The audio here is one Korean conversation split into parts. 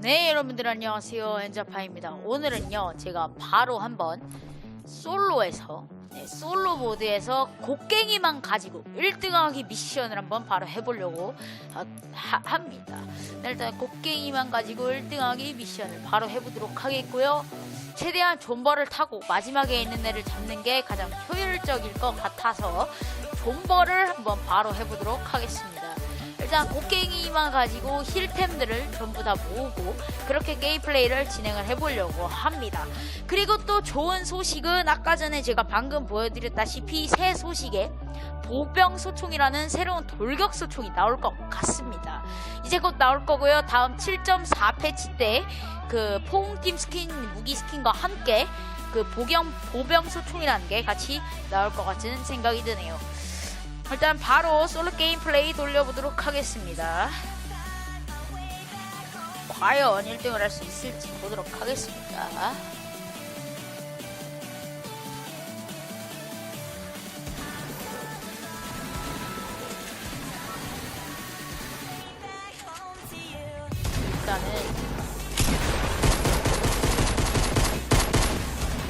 네 여러분들 안녕하세요. 엔자파입니다. 오늘은요 제가 바로 한번 솔로에서 네, 솔로 모드에서 곡괭이만 가지고 1등하기 미션을 한번 바로 해보려고 하, 하- 합니다. 네, 일단 곡괭이만 가지고 1등하기 미션을 바로 해보도록 하겠고요. 최대한 존버를 타고 마지막에 있는 애를 잡는 게 가장 효율적일 것 같아서 존버를 한번 바로 해보도록 하겠습니다 일단 곡괭이만 가지고 힐템들을 전부 다 모으고 그렇게 게임 플레이를 진행을 해보려고 합니다. 그리고 또 좋은 소식은 아까 전에 제가 방금 보여드렸다시피 새 소식에 보병 소총이라는 새로운 돌격 소총이 나올 것 같습니다. 이제 곧 나올 거고요. 다음 7.4 패치 때 그 포옹팀 스킨 무기 스킨과 함께 그 보경 보병 소총이라는 게 같이 나올 것 같은 생각이 드네요. 일단 바로 솔로 게임 플레이 돌려보도록 하겠습니다. 과연 1등을 할 수 있을지 보도록 하겠습니다. 일단은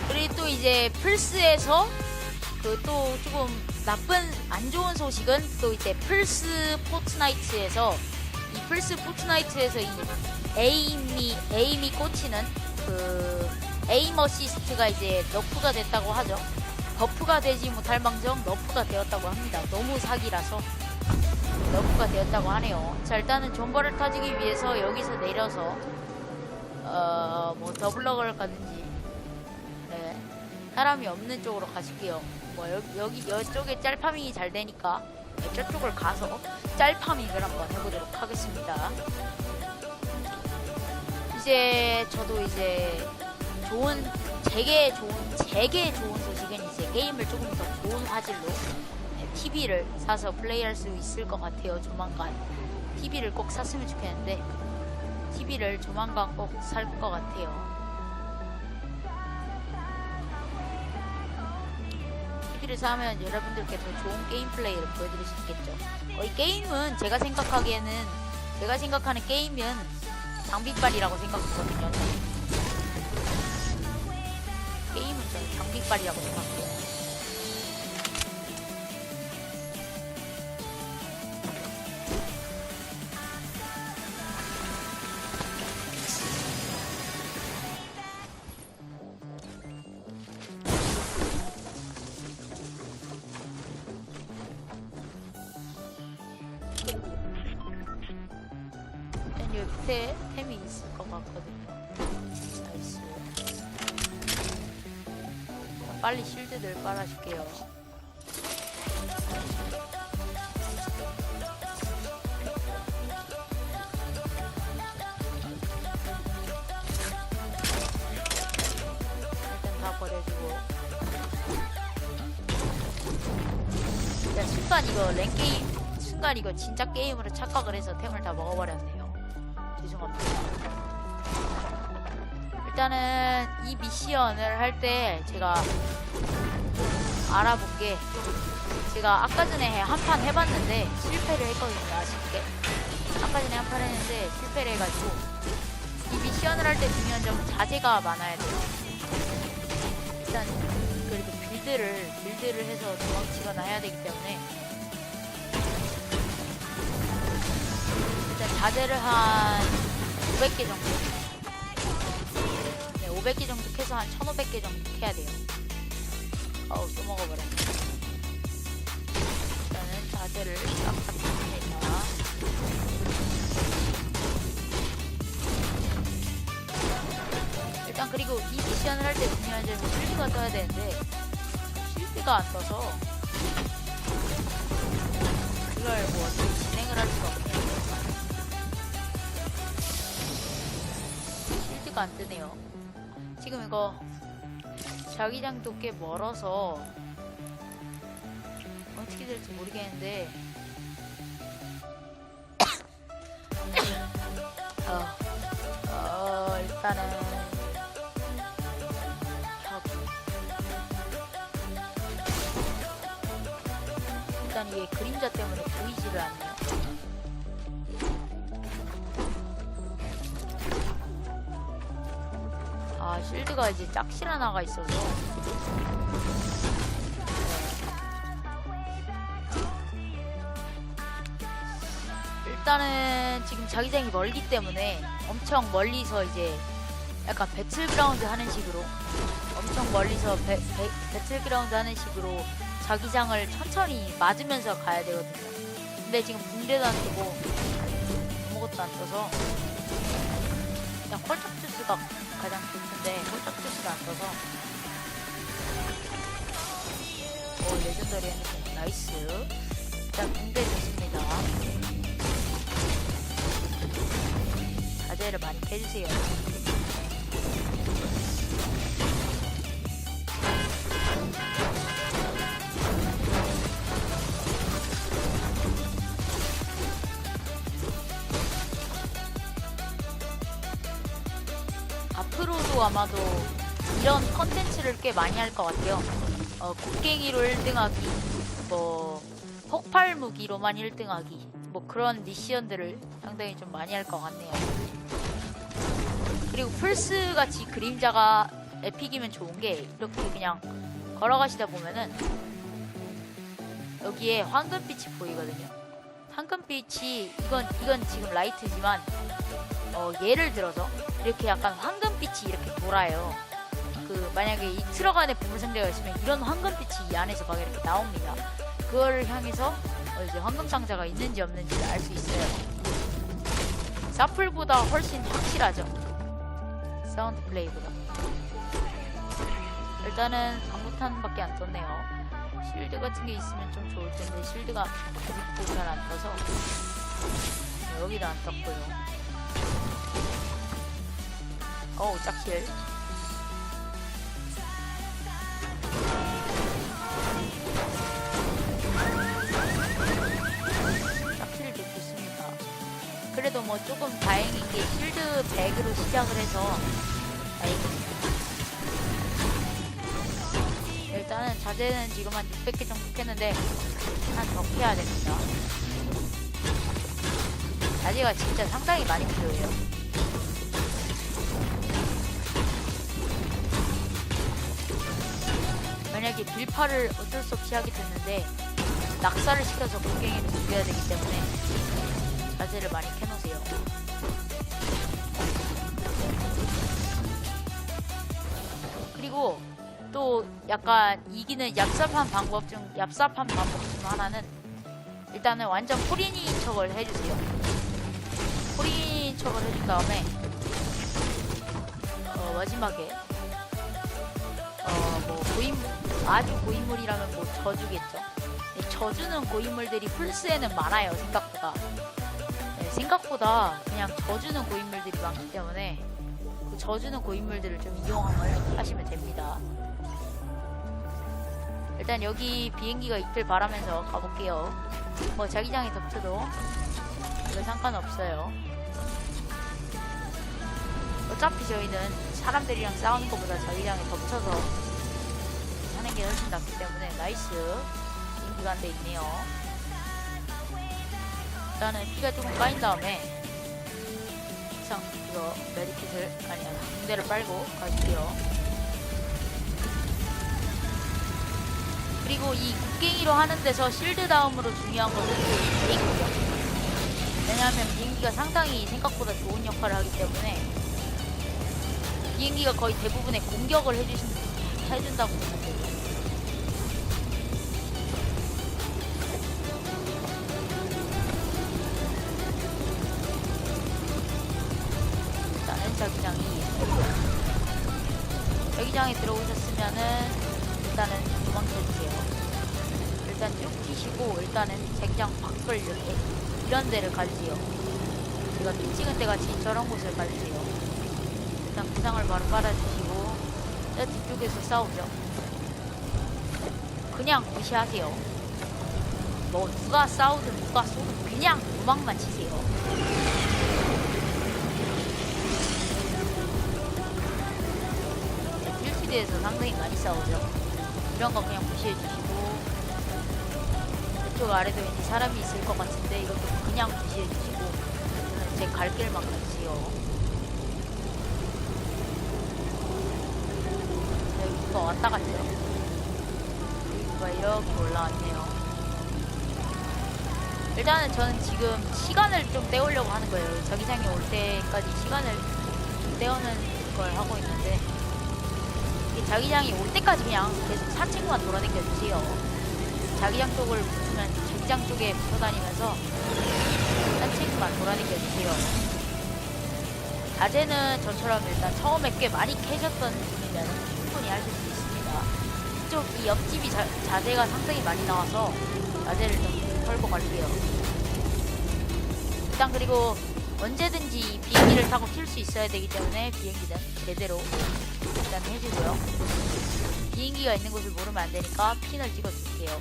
그리고 또 이제 플스에서 그 또 조금 나쁜 안 좋은 소식은 또 이제 플스 포트나이트에서 이 플스 포트나이트에서 이 에임이 에임이 꽂히는 그 에임 어시스트가 이제 너프가 됐다고 하죠. 버프가 되지 못할 망정 너프가 되었다고 합니다. 너무 사기라서 너프가 되었다고 하네요. 자 일단은 존버를 타지기 위해서 여기서 내려서 어뭐 더블럭을 가든지 네 사람이 없는 쪽으로 가실게요. 뭐 여기, 여기 이쪽에 짤파밍이 잘 되니까 네, 저쪽을 가서 짤파밍을 한번 해보도록 하겠습니다. 이제 저도 이제 좋은 제게 좋은 제게 좋은 소식은 이제 게임을 조금 더 좋은 화질로 TV를 사서 플레이할 수 있을 것 같아요. 조만간 TV를 꼭 샀으면 좋겠는데 TV를 조만간 꼭 살 것 같아요. TV를 사면 여러분들께 더 좋은 게임 플레이를 보여드릴 수 있겠죠. 어, 이 게임은 제가 생각하기에는 제가 생각하는 게임은 장비빨이라고 생각하거든요. 게임은 저는 장비빨이라고 생각해요. 옆에 템이 있을 것 같거든요. 나이스. 빨리 실드들 빨아줄게요. 일단 다 버려주고. 야, 순간 이거 랭게임, 순간 이거 진짜 게임으로 착각을 해서 템을 다 먹어버렸네 일단은 이 미션을 할 때 제가 알아본 게 제가 아까 전에 한 판 해봤는데 실패를 했거든요. 아쉽게. 아까 전에 한 판 했는데 실패를 해가지고 이 미션을 할 때 중요한 점은 자제가 많아야 돼요. 일단 그래도 빌드를 빌드를 해서 도망치거나 해야 되기 때문에 일단 자제를 한 500개 정도. 네, 500개 정도 캐서 한 1500개 정도 캐야 돼요. 어우, 또 먹어버렸네. 일단은 자제를 싹싹 합니다. 일단 그리고 이 미션을 할 때 중요한 점은 실드가 떠야 되는데 실드가 안 떠서 그걸 뭐 어떻게 진행을 할 수가 없네요. 실드가 안 뜨네요. 지금 이거 자기장도 꽤 멀어서 어떻게 될지 모르겠는데. 어, 어 일단은 일단 이게 그림자 때문에 보이지를 않네 아 실드가 이제 짝실 하나가 있어서 일단은 지금 자기장이 멀기 때문에 엄청 멀리서 이제 약간 배틀그라운드 하는 식으로 엄청 멀리서 배, 배, 배틀그라운드 하는 식으로 자기장을 천천히 맞으면서 가야 되거든요. 근데 지금 붕대도 안 뜨고 아무것도 안 떠서 그냥 콜짝 주스가 가장 좋던데 콜짝 주스가 안 떠서. 오 레전더리 핸드폰 나이스. 일단 붕대 좋습니다. 자제를 많이 해주세요 아마도 이런 컨텐츠를 꽤 많이 할 것 같아요. 어, 곡괭이로 1등하기, 뭐 폭발 무기로만 1등하기, 뭐 그런 미션들을 상당히 좀 많이 할 것 같네요. 그리고 플스 같이 그림자가 에픽이면 좋은 게 이렇게 그냥 걸어가시다 보면은 여기에 황금빛이 보이거든요. 황금 빛이 이건 이건 지금 라이트지만 어, 예를 들어서 이렇게 약간 황금 빛이 이렇게 돌아요. 그 만약에 이 트럭 안에 보물 상자가 있으면 이런 황금 빛이 이 안에서 막 이렇게 나옵니다. 그거를 향해서 어, 이제 황금 상자가 있는지 없는지를 알수 있어요. 사플보다 훨씬 확실하죠. 사운드 플레이보다. 일단은 방구탄밖에 안 떴네요. 실드 같은 게 있으면 좀 좋을 텐데 실드가 아직도 잘 안 떠서 네, 여기도 안 떴고요. 어우 짝실 짝실도 좋습니다. 그래도 뭐 조금 다행인 게 실드 100으로 시작을 해서 다행입니다 자재는 지금 한 600개 정도 했는데 한더 캐야 됩니다 자재가 진짜 상당히 많이 필요해요 만약에 빌파를 어쩔 수 없이 하게 됐는데 낙사를 시켜서 곡괭이를 죽여야 되기 때문에 자재를 많이 캐놓으세요. 그리고 또 약간 이기는 얍삽한 방법 중 얍삽한 방법 중 하나는 일단은 완전 포리니 척을 해주세요. 포리니 척을 해준 다음에 어, 마지막에 어, 뭐 고인물 아주 고인물이라면 뭐 저주겠죠. 네, 저주는 고인물들이 플스에는 많아요 생각보다. 네, 생각보다 그냥 저주는 고인물들이 많기 때문에 그 저주는 고인물들을 좀 이용을 하시면 됩니다. 일단 여기 비행기가 있길 바라면서 가볼게요. 뭐 자기장이 덮쳐도 이거 상관없어요. 어차피 저희는 사람들이랑 싸우는 것보다 자기장에 덮쳐서 하는 게 훨씬 낫기 때문에 나이스 인기가 안돼 있네요. 일단은 피가 조금 까인 다음에 이상 이거 메디킷을 아니야 붕대를 빨고 가실게요. 그리고 이 곡괭이로 하는 데서 실드 다음으로 중요한 것은 비행기죠. 왜냐하면 비행기가 상당히 생각보다 좋은 역할을 하기 때문에 비행기가 거의 대부분의 공격을 해주신, 해준다고 보면 돼요. 일단은 자기장이 자기장에 들어오셨으면은 일단은 도망쳐주세요. 일단 쭉 뛰시고 일단은 자기장 밖을 이렇게 이런 데를 가주세요. 제가 피 찍은 데 같이 저런 곳을 가주세요. 일단 부상을 바로 깔아주시고 저 뒤쪽에서 싸우죠. 그냥 무시하세요. 뭐 누가 싸우든 누가 쏘든 그냥 도망만 치세요. 필드에서 상당히 많이 싸우죠. 이런 거 그냥 무시해 주시고 이쪽 아래도 왠지 사람이 있을 것 같은데 이것도 그냥 무시해 주시고 저는 제 갈 길만 가주세요. 왔다 갔죠. 여기가 이렇게 올라왔네요. 일단은 저는 지금 시간을 좀 때우려고 하는 거예요. 자기장이 올 때까지 시간을 좀 때우는 걸 하고 있는데 자기장이 올 때까지 그냥 계속 산책만 돌아다녀 주세요. 자기장 쪽을 붙으면 자기장 쪽에 붙어 다니면서 산책만 돌아다녀 주세요. 자재는 저처럼 일단 처음에 꽤 많이 캐셨던 분이면 충분히 하실 수 있습니다. 이쪽 이 옆집이 자, 자재가 상당히 많이 나와서 자재를 좀 털고 갈게요. 일단 그리고 언제든지 비행기를 타고 튈 수 있어야 되기 때문에 비행기는 제대로 일단 해주고요. 비행기가 있는 곳을 모르면 안 되니까 핀을 찍어줄게요.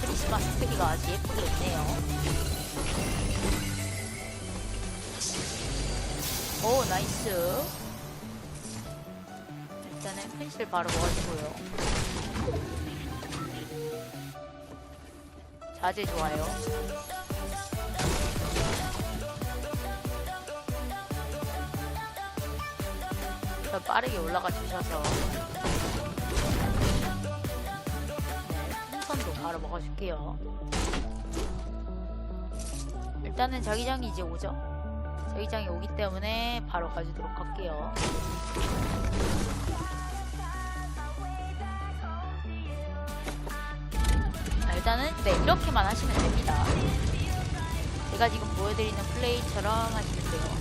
크리스마스 트리가 아주 예쁘게 있네요. 오, 나이스. 펜실 바로 먹어주고요. 자재 좋아요. 일단 빠르게 올라가 주셔서. 네, 풍선도 바로 먹어줄게요. 일단은 자기장이 이제 오죠. 자기장이 오기 때문에 바로 가주도록 할게요. 일단은 네 이렇게만 하시면 됩니다. 제가 지금 보여드리는 플레이처럼 하시면 돼요.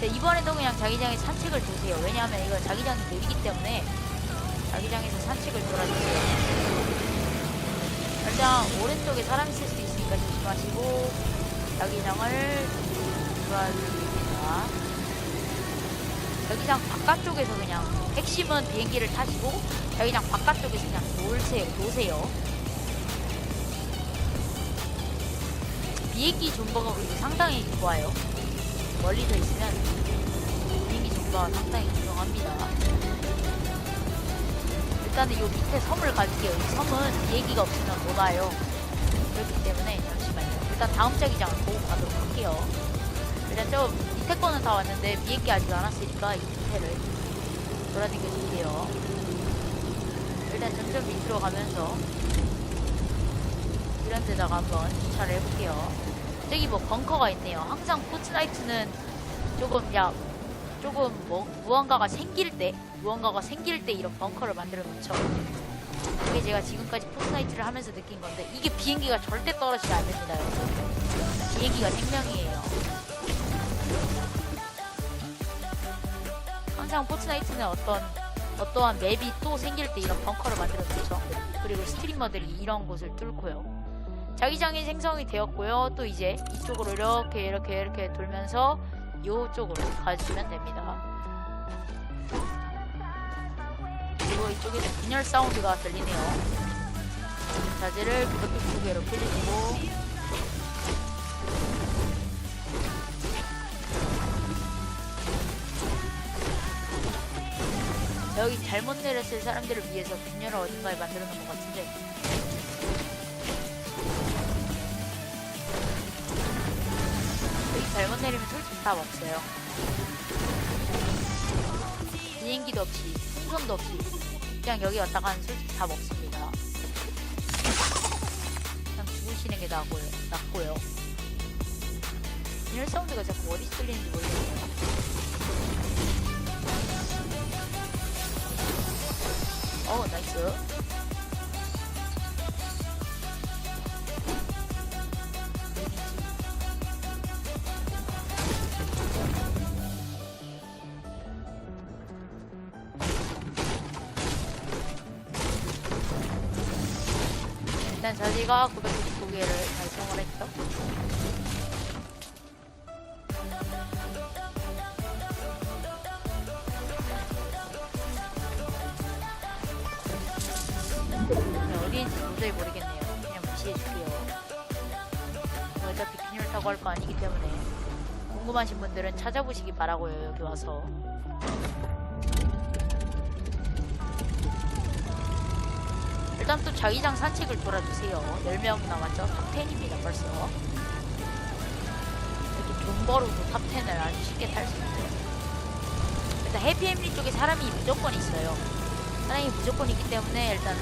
자, 이번에도 그냥 자기장에 산책을 도세요. 왜냐하면 이거 자기장이 느리기 때문에 자기장에서 산책을 돌아주세요. 일단 오른쪽에 사람 있을 수 있으니까 조심하시고 자기장을 돌아줍니다. 자기장 바깥쪽에서 그냥 핵심은 비행기를 타시고 자기장 바깥쪽에서 그냥 놀세요. 노세요. 비행기 존버가 그리고 상당히 좋아요. 멀리서 있으면 비행기 존버가 상당히 유용합니다. 일단은 이 밑에 섬을 가줄게요. 이 섬은 비행기가 없으면 못 와요. 그렇기 때문에 잠시만요. 일단 다음 자기장을 보고 가도록 할게요. 일단 저 밑에 거는 다 왔는데 비행기 아직 안 왔으니까 이 밑에를 돌아다녀 줄게요. 일단 점점 밑으로 가면서 이런 데다가 한번 주차를 해볼게요. 저기 뭐 벙커가 있네요. 항상 포트나이트는 조금 야 조금 뭐 무언가가 생길 때 무언가가 생길 때 이런 벙커를 만들어 놓죠. 그게 제가 지금까지 포트나이트를 하면서 느낀 건데 이게 비행기가 절대 됩니다. 여러분. 비행기가 생명이에요. 항상 포트나이트는 어떤 어떠한 맵이 또 생길 때 이런 벙커를 만들어 놓죠. 그리고 스트리머들이 이런 곳을 뚫고요. 자기장이 생성이 되었고요. 또 이제 이쪽으로 이렇게 이렇게 이렇게 돌면서 이쪽으로 가주시면 됩니다. 그리고 이쪽에는 빈혈 사운드가 들리네요. 자재를 그것도 두 개로 펴주시고 여기 잘못 내렸을 사람들을 위해서 빈혈을 어딘가에 만들어 놓은 것 같은데 잘못 내리면 솔직히 답 없어요. 비행기도 없이, 풍선도 없이, 그냥 여기 왔다 가는 솔직히 답 없습니다. 그냥 죽으시는 게 나고요, 낫고요. 비닐 사운드가 자꾸 어디서 들리는지 모르겠네요. 어, 나이스. 자지가 999개를 달성을 했죠. 네, 어디인지 도저히 모르겠네요. 그냥 무시해줄게요. 뭐 어차피 균열 타고 할 거 아니기 때문에 궁금하신 분들은 찾아보시기 바라고요. 여기 와서. 일단 또 자기장 산책을 돌아주세요. 10명 남았죠? 탑10입니다, 벌써. 이렇게 존버로도 탑10을 아주 쉽게 탈 수 있죠. 일단 해피엠리 쪽에 사람이 무조건 있어요. 사람이 무조건 있기 때문에 일단은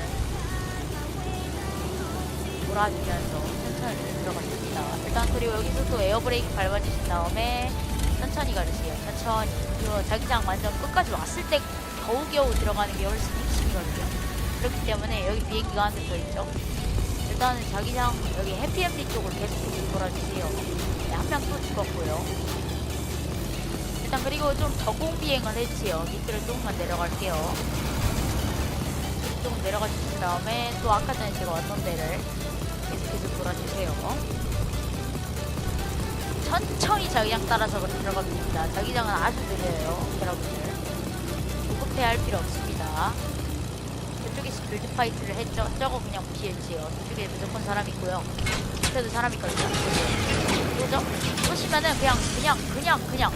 돌아주면서 천천히 들어갔습니다. 일단 그리고 여기서 또 에어브레이크 밟아주신 다음에 천천히 가주세요. 천천히. 이거 자기장 완전 끝까지 왔을 때 겨우겨우 들어가는 게 훨씬 핵심이거든요. 그렇기 때문에 여기 비행기가 한 대 더 있죠. 일단은 자기장 여기 해피엠리 쪽을 계속 돌아주세요. 네, 한명 또 죽었고요. 일단 그리고 좀 저공 비행을 해주세요. 밑으로 조금만 내려갈게요. 조금 내려가 주신 다음에 또 아까 전에 제가 왔던 데를 계속해서 돌아주세요. 천천히 자기장 따라서 들어가면 됩니다. 자기장은 아주 느려요, 여러분들. 조급해 할 필요 없습니다. 저쪽에서 빌드 파이트를 했죠? 저거 그냥 무시해주세요. 저쪽에 무조건 사람 있고요. 밑에도 사람 있거든요. 그죠? 보시면은 그냥, 그냥, 그냥, 그냥,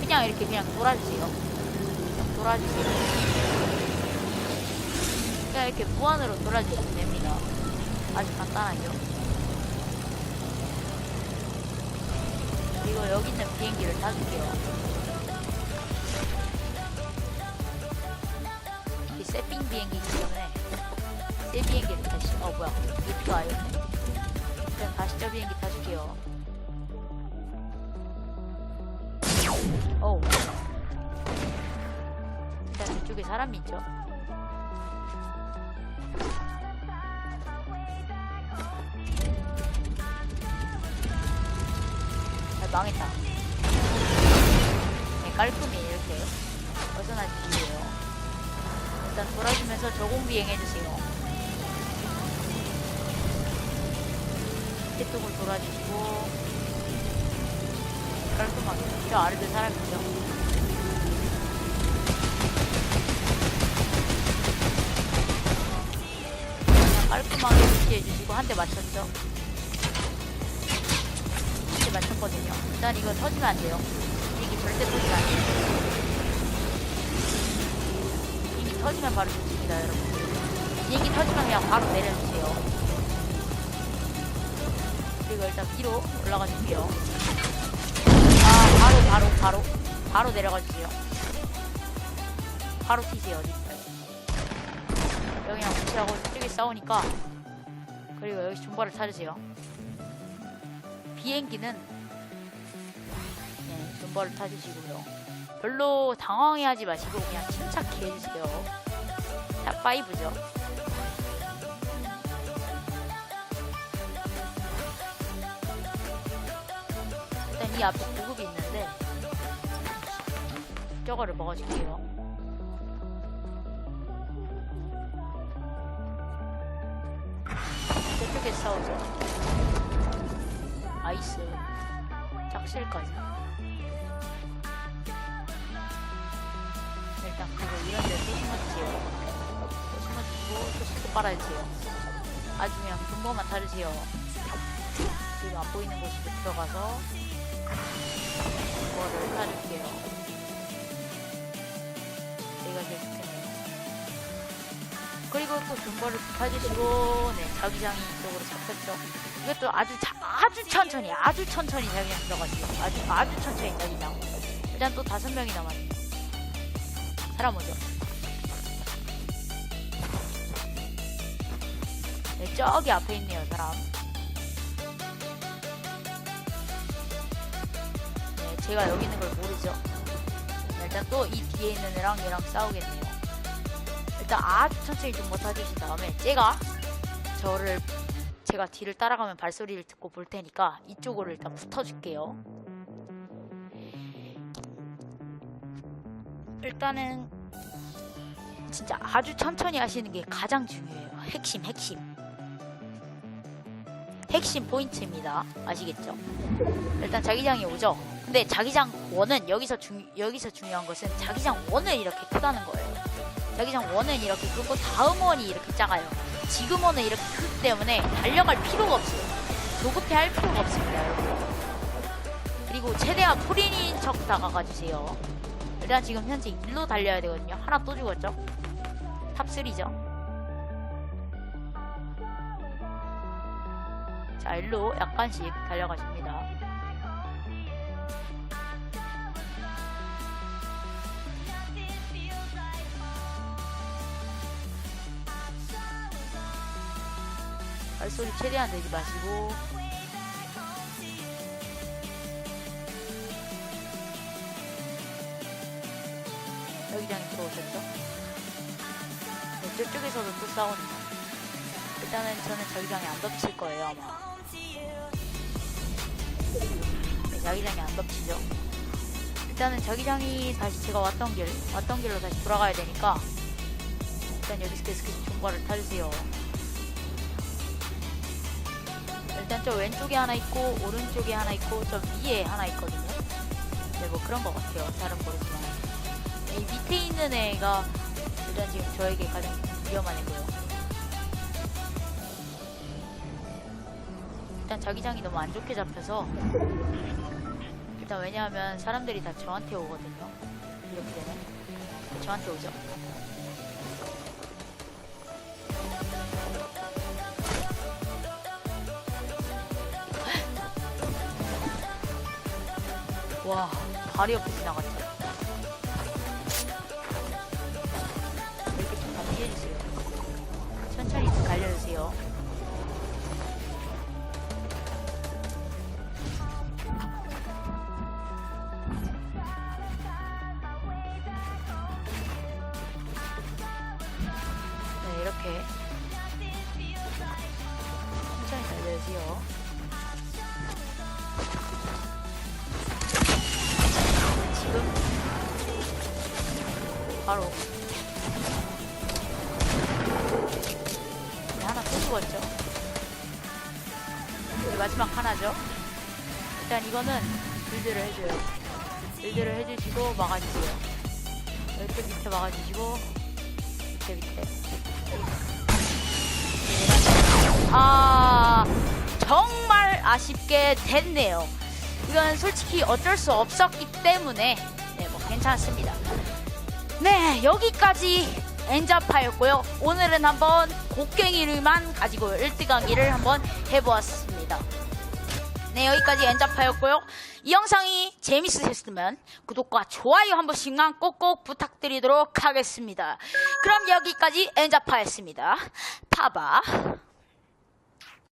그냥 이렇게 그냥 돌아주세요. 그냥 돌아주세요. 그냥 이렇게 무한으로 돌아주시면 됩니다. 아주 간단하죠? 그리고 여기 있는 비행기를 타줄게요. 이 세핑 비행기이기 때문에 새 비행기를 다시 어 뭐야. 아니었네 그럼 다시 저 비행기 타줄게요. 어우 일단 저쪽에 사람이 있죠. 아, 망했다. 네, 깔끔히 이렇게 벗어나 주시고요. 일단 돌아주면서 저공 비행해주세요. 뒤쪽을 돌아주시고 깔끔하게 저 아래도 사람 있죠? 그냥 깔끔하게 위치해 주시고 한 대 맞췄죠? 한 대 맞췄거든요. 일단 이거 터지면 안 돼요. 이게 절대 터지면 안 돼요. 이미 터지면 바로 죽습니다, 여러분. 비행기 터지면 그냥 바로 내려주세요. 그리고 일단 위로 올라가 줄게요. 아, 바로, 바로, 바로. 바로 내려가 주세요. 바로 튀세요, 어디 있어요. 여기랑 무시하고 저쪽에 싸우니까. 그리고 여기 중발을 찾으세요. 비행기는, 네, 중발을 타주시고요. 별로 당황해 하지 마시고 그냥 침착히 해주세요. 탑 5죠. 이 앞에 구급이 있는데 저거를 먹어줄게요. 저쪽에 싸우죠. 아이스 작실까지. 일단 그리고 이런 데또 심어주세요. 또 심어주고 또 실드 빨아주세요. 아주 그냥 분모만 타주세요. 지금 안 보이는 곳으로 들어가서 이거를. 여기가 제일 좋겠네요. 그리고 또 존버를 타주시고 네 자기장이 이쪽으로 잡혔죠. 이것도 아주 자, 아주 천천히 아주 천천히 자기장 들어가세요. 아주 아주 천천히 자기장. 일단 또 다섯 명이 남았네요. 사람 오죠. 네, 저기 앞에 있네요, 사람. 제가 여기 있는 걸 모르죠. 네, 일단 또 이 뒤에 있는 애랑 얘랑 싸우겠네요. 일단 아주 천천히 좀 못해주신 다음에 제가 저를 제가 뒤를 따라가면 발소리를 듣고 볼 테니까 이쪽으로 일단 붙어줄게요. 일단은 진짜 아주 천천히 하시는 게 가장 중요해요. 핵심, 핵심. 핵심 포인트입니다. 아시겠죠? 일단 자기장이 오죠. 근데 자기장 원은 여기서 중 여기서 중요한 것은 자기장 원은 이렇게 크다는 거예요. 자기장 원은 이렇게 크고 다음 원이 이렇게 작아요. 지금 원은 이렇게 크기 때문에 달려갈 필요가 없어요. 조급해 할 필요가 없습니다, 여러분. 그리고 최대한 프린인 척 다가가 주세요. 일단 지금 현재 일로 달려야 되거든요. 하나 또 죽었죠? 탑3죠. 자, 일로 약간씩 달려가십니다. 발소리 최대한 내지 마시고 여기장에 들어오셨죠? 네, 저쪽에서도 또 싸우네요. 일단은 저는 자기장에 안 덮칠 거예요 아마. 네, 자기장이 안 덮치죠. 일단은 자기장이 다시 제가 왔던 길, 왔던 길로 다시 돌아가야 되니까 일단 여기서 계속해서 중과를 타주세요. 일단 저 왼쪽에 하나 있고 오른쪽에 하나 있고 저 위에 하나 있거든요. 네, 뭐 그런 것 같아요. 잘은 모르지만 이 밑에 있는 애가 일단 지금 저에게 가장 위험한 애고요. 일단 자기장이 너무 안 좋게 잡혀서 일단 왜냐하면 사람들이 다 저한테 오거든요. 이렇게 되면 저한테 오죠. 와, 발이 없이 지나갔죠. 이렇게 좀다 피해주세요. 천천히 좀 달려주세요. 일단 이거는 빌드를 해줘요. 빌드를 해주시고 막아주세요. 이렇게 밑에 막아주시고 밑에 밑에. 아 정말 아쉽게 됐네요. 이건 솔직히 어쩔 수 없었기 때문에 네, 뭐 괜찮습니다. 네, 여기까지 엔자파였고요. 오늘은 한번 곡괭이를만 가지고 1등하기를 한번 해보았습니다. 네, 여기까지 엔자파였고요. 이 영상이 재밌으셨으면 구독과 좋아요 한 번씩만 꼭꼭 부탁드리도록 하겠습니다. 그럼 여기까지 엔자파였습니다. 파바.